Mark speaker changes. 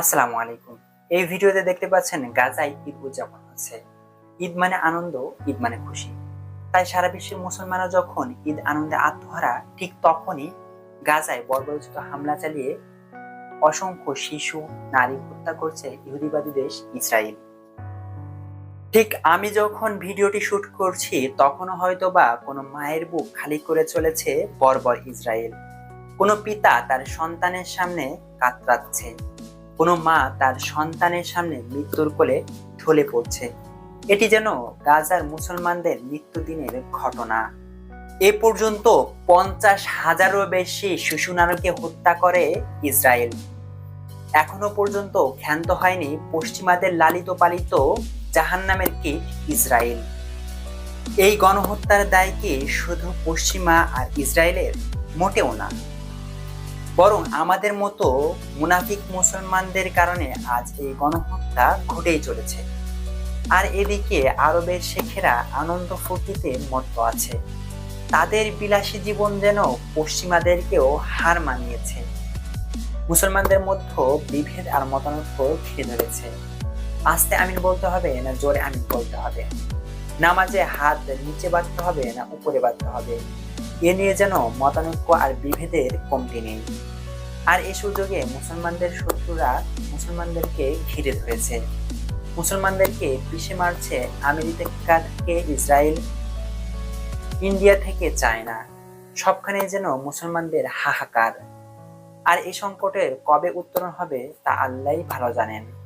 Speaker 1: আসসালামু আলাইকুম। এই ভিডিওতে দেখতে পাচ্ছেন গাজায় ঈদ উদযাপন হচ্ছে। ঈদ মানে আনন্দ, ঈদ মানে খুশি। তাই সারা বিশ্বের মুসলমানরা যখন ঈদ আনন্দে আত্মহারা, ঠিক তখনই গাজায় বর্বরোচিত হামলা চালিয়ে অসংখ্য শিশু, নারী হত্যা করছে ইহুদিবাদী দেশ ইসরায়েল। ঠিক আমি যখন ভিডিওটি শুট করছি, তখনও হয়তো বা কোনো মায়ের বুক খালি করে চলেছে বর্বর ইসরায়েল। কোনো পিতা তার সন্তানের সামনে কাতরাচ্ছে। কোনো মা তার সন্তানের সামনে মৃত্যুর কোলে ঢলে পড়ছে। এটি যেন গাজার মুসলমানদের মৃত্যুদিনের ঘটনা। এ পর্যন্ত পঞ্চাশ হাজারও বেশি শিশু নারীকে হত্যা করে ইসরায়েল। এখনও পর্যন্ত ক্ষান্ত হয়নি পশ্চিমাদের লালিত পালিত জাহান্নামের কীট ইসরায়েল। এই গণহত্যার দায় কি শুধু পশ্চিমা আর ইসরায়েলের? মোটেও না। বরং আমাদের মতো মুনাফিক মুসলমানদের কারণে আজ এই গণহত্যা ঘটেই চলেছে। আর এদিকে আরবের শেখেরা আনন্দ ফুর্তিতে মত্ত আছে। তাদের বিলাসী জীবন যেন পশ্চিমাদেরকেও হার মানিয়েছে। মুসলমানদের মধ্যে বিভেদ আর মতানৈক্য খেয়ে ধরেছে। আস্তে আমিন বলতে হবে না জোরে আমিন বলতে হবে। নামাজে হাত নিচে বাঁধতে হবে না উপরে বাঁধতে হবে। এ নিয়ে যেন মতানৈক্য আর বিভেদের কমতি নেই। আর এই সুযোগে মুসলমানদের শত্রুরা মুসলমানদেরকে ঘিরে ধরেছে। মুসলমানদেরকে পিষে মারছে আমেরিকা থেকে ইসরায়েল, ইন্ডিয়া থেকে চায়না। সবখানে যেন মুসলমানদের হাহাকার। আর এই সংকটের কবে উত্তরণ হবে তা আল্লাহই ভালো জানেন।